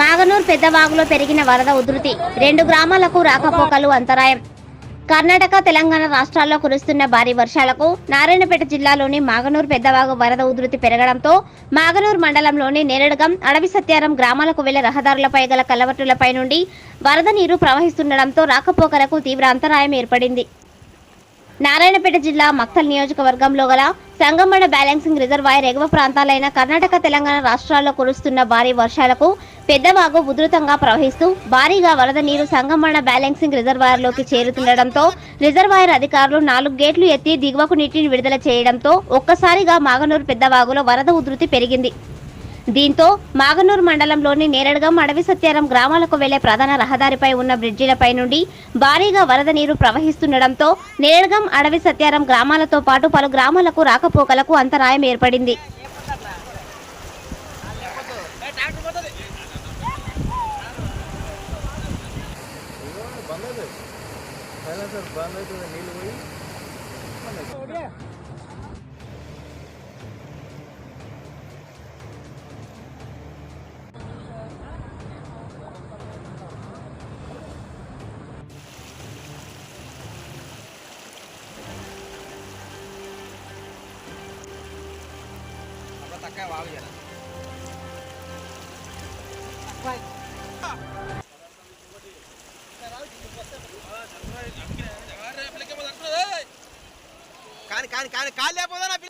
మాగనూర్ పెద్దవాగులో పెరిగిన వరద ఉధృతి. రెండు గ్రామాలకు రాకపోకలు అంతరాయం. కర్ణాటక తెలంగాణ రాష్ట్రాల్లో కురుస్తున్న భారీ వర్షాలకు నారాయణపేట జిల్లాలోని మాగనూర్ పెద్దవాగు వరద ఉధృతి పెరగడంతో మాగనూర్ మండలంలోని నేరడగం అడవి సత్యారం గ్రామాలకు వెళ్ళే రహదారులపై గల కలవట్టులపై నుండి వరద నీరు ప్రవహిస్తుండటంతో రాకపోకలకు తీవ్ర అంతరాయం ఏర్పడింది. నారాయణపేట జిల్లా మక్తల్ నియోజకవర్గంలో గల సంగమణ బ్యాలెన్సింగ్ రిజర్వాయర్ ఎగువ ప్రాంతాలైన కర్ణాటక తెలంగాణ రాష్ట్రాల్లో కురుస్తున్న భారీ వర్షాలకు పెద్దవాగు ఉధృతంగా ప్రవహిస్తూ భారీగా వరద నీరు సంగమణ బ్యాలెన్సింగ్ రిజర్వాయర్లోకి చేరుతుండటంతో రిజర్వాయర్ అధికారులు నాలుగు గేట్లు ఎత్తి దిగువకు నీటిని విడుదల చేయడంతో ఒక్కసారిగా మాగనూరు పెద్దవాగులో వరద ఉధృతి పెరిగింది. దీంతో మాగనూరు మండలంలోని నేరడగం అడవి సత్యారం గ్రామాలకు వెళ్ళే ప్రధాన రహదారిపై ఉన్న బ్రిడ్జిలపై నుండి భారీగా వరద నీరు ప్రవహిస్తుండటంతో నేరడగం అడవి సత్యారం గ్రామాలతో పాటు పలు గ్రామాలకు రాకపోకలకు అంతరాయం ఏర్పడింది. నీళ్ళు పోయి నీళ్ళు పోయి కానీ కానీ కానీ కాలు లేకపోతే